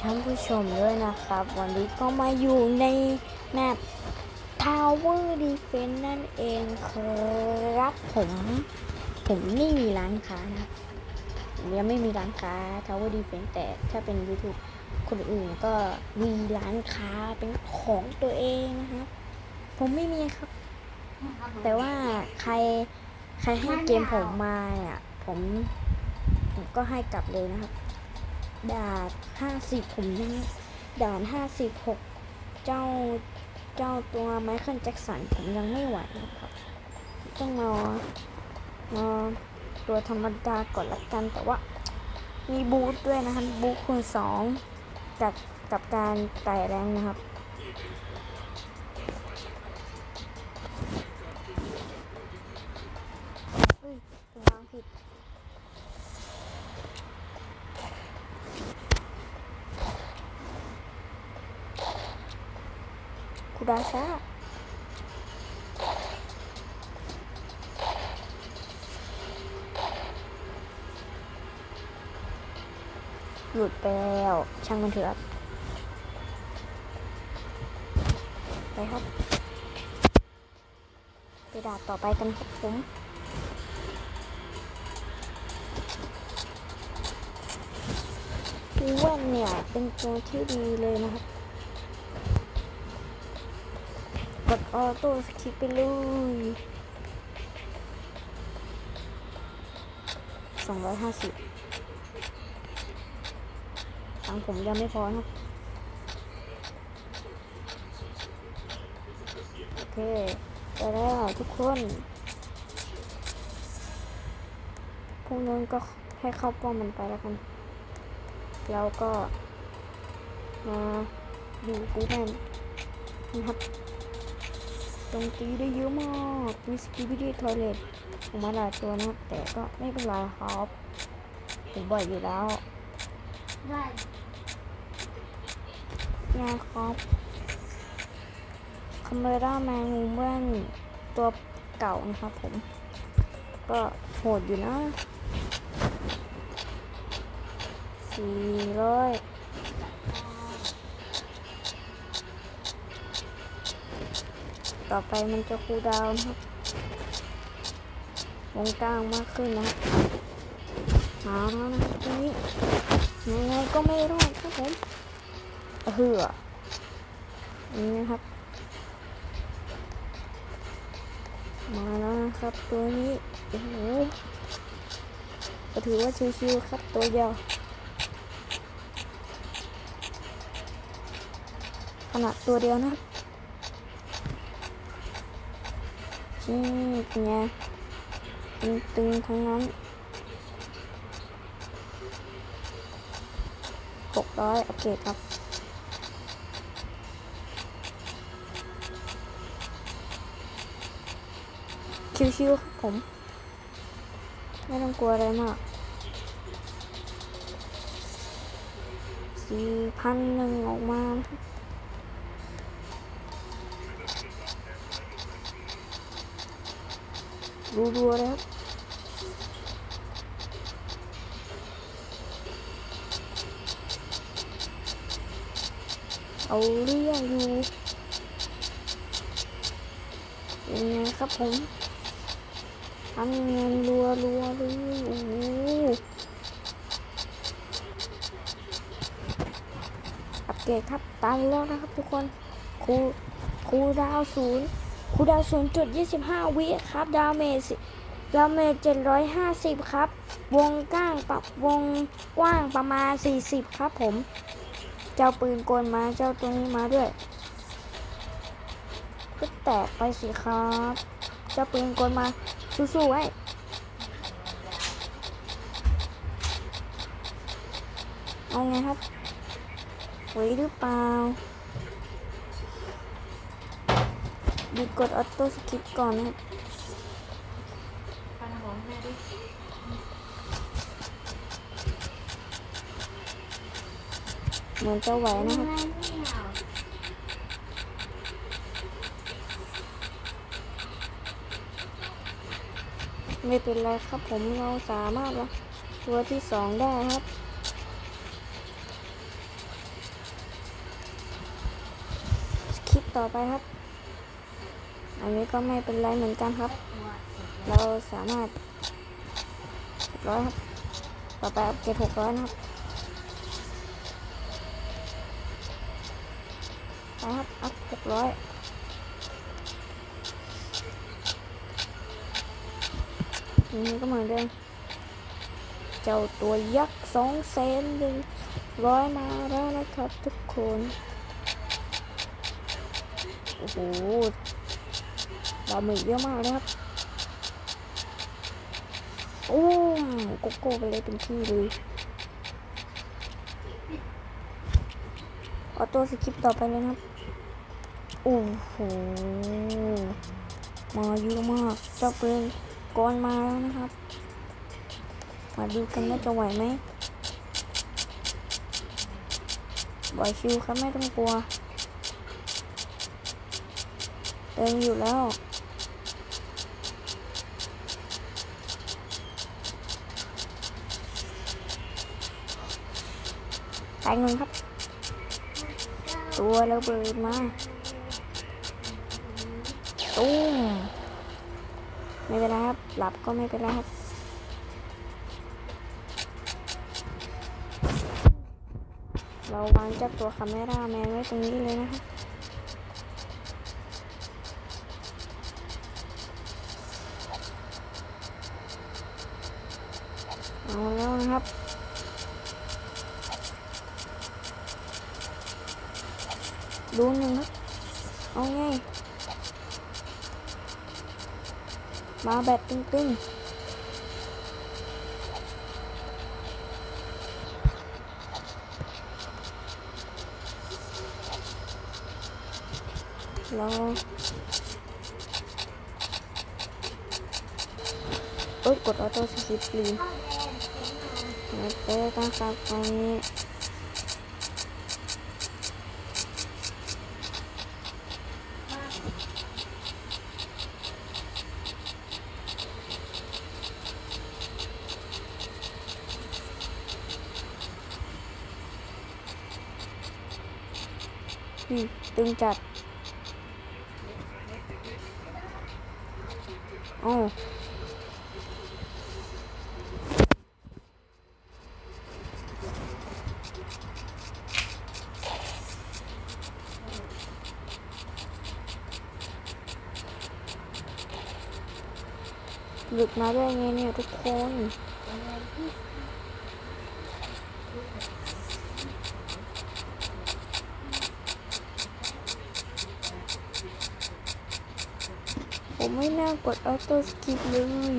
ท่านผู้ชมด้วยนะครับ วันนี้ก็มาอยู่ในแมป Tower Defense นั่นเองครับผม ผมไม่มีร้านค้านะผมยังไม่มีร้านค้า Tower Defense แต่ถ้าเป็น YouTube คนอื่นก็มีร้านค้าเป็นของตัวเองนะครับ ผมไม่มีครับ แต่ว่าใครใครให้เกมผมมาเนี่ยผม ผมก็ให้กลับเลยนะครับ ด่านห้าสิบผมยังด่านห้าสิบหกเจ้าเจ้าตัวไมเคิลแจ็คสันผมยังไม่ไหวนะครับต้องรอรอตัวธรรมดาก่อนละกันแต่ว่า มีบูทด้วยนะครับบูทคูณสองกับกับการไต่แรงนะครับาชาหลุดไปแล้ว ช่างมันเถอะครับไปครับ ไปดาบต่อไปกันครับผมแว่นเนี่ย เป็นตัวที่ดีเลยนะครับ กดออโต้สคิปไปเลยสองร้อยห้าสิบตังผมยังไม่พอนะครับ โอเคไปแล้วทุกคนพวกนั้นก็ให้เข้าป้อมมันไปแล้วกัน แล้วก็มาดูกูแมนนะครับ ตรงตีได้เยอะมากมีสกิบิดีทอยเลตออกมาหลายตัวนะแต่ก็ไม่เป็นไรครับผมบ่อยอยู่แล้วได้นะครับคาเมราแมนมูเมนตัวเก่านะครับผม ก็โหดอยู่นะสี่ร้อย ต่อไปมันจะคูดาวนะครับวงกลางมากขึ้นนะครับมาแล้วนะครับตรงนี้ยังไงก็ไม่รอดครับผมเหืออันนี้นะครับ มาแล้วนะครับตัวนี้โอ้โหก็ถือว่าชิวๆครับตัวเดียวขนาดตัวเดียวนะครับ นี่เป็นไงตึงๆทั้งนั้นหกร้อยโอเคครับชิวๆครับผม ไม่ต้องกลัวอะไรมากสี่พันหนึ่งออกมาครับ รัวๆเลยครับเอาเรื่องอยู่เป็นไงครับผมทำเงินรัวรัวๆเลยโอ้โหอัปเกรดครับตันแล้วนะครับทุกคนครูครูดาวศูนย์ คูดาวศูนย์จุดยี่สิบห้าวิครับ ดาเมจดาเมจเจ็ดร้อยห้าสิบครับ วงก้างปรับวงกว้างประมาณสี่สิบครับผม เจ้าปืนกลมา เจ้าตัวนี้มาด้วยก็แตกไปสิครับ เจ้าปืนกลมา สู้ๆไว้เอาไงครับไหวหรือเปล่า ดีกดออโต้สกิปก่อนนะครับเหมือนจะไหวนะครับไม่เป็นไรครับผมเราสามารถละตัวที่สองได้ครับคลิปต่อไปครับ อันนี้ก็ไม่เป็นไรเหมือนกันครับ เราสามารถร้อยครับ ต่อไปอัพเกรดหกร้อยนะครับไปครับอัพหกร้อยทีนี้ก็เหมือนเดิมเจ้าตัวยักษ์สองเซนหนึ่งร้อยมาแล้วนะครับทุกคน โอ้โห เราหมึกเยอะมากเลยครับโอ้มโกโก้ไปเลยเป็นที่เลยออโต้สกิปต่อไปเลยนะครับโอ้โหมาเยอะมากเจ้าเปลงก้อนมาแล้วนะครับ มาดูกันว่าจะไหวไหมไหวชิวครับไม่ต้องกลัวเต็มอยู่แล้ว ตายเงินครับ ตัวระเบิดมาตุ้มไม่เป็นไรครับ หลับก็ไม่เป็นไรครับเราวางเจ้าตัวคาเมราแมนไว้ตรงนี้เลยนะครับเอาแล้วนะครับ ดูหนึ่งครับเอาไงมาแบบตึงๆราเอ้ยกดออโต้สกิปลืมแล้วเต้ตั้งครับตรงนี้ ตึงจัดอ๋อหลุดมาได้ไงเนี่ยทุกคน ผมไม่น่ากดออโต้สกิปเลย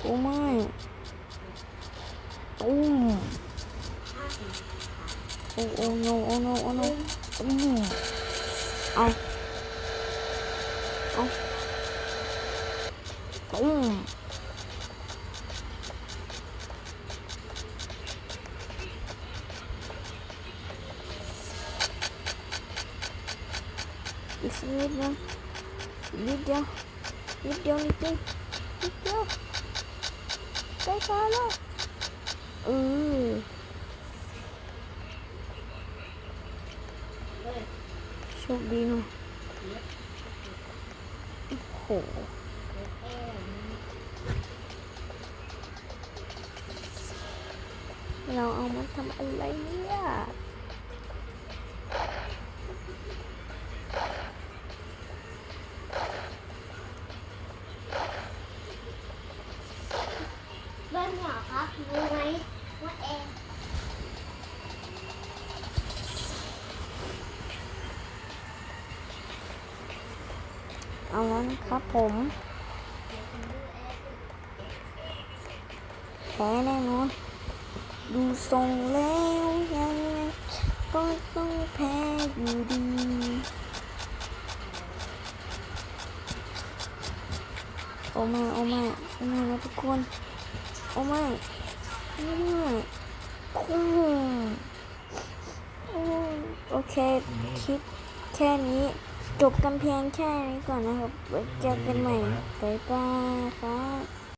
โอ้ไม่ตุ้มโอ้โอ้ no โอ้ no โอ้ no ตุ้มเอ ใกล้ายแล้วเออโชคดีเนาะโอ้โหเราเอามาทำอะไรเนี่ย เบิ้ลหัวครับรู้ไหมว่าเอง เอาแล้วนะครับผมแพ้แน่นอนดูทรงแล้วยังไงก็ต้องแพ้อยู่ดีโอ้ไม่โอ้ไม่โอ้ไม่นะทุกคนโอ้ไม่โอ้ไม่คุ้มโอ้โอเคคลิปแค่นี้ จบกันเพียงแค่นี้ก่อนนะครับไว้เจอกันใหม่ บ๊ายบายครับ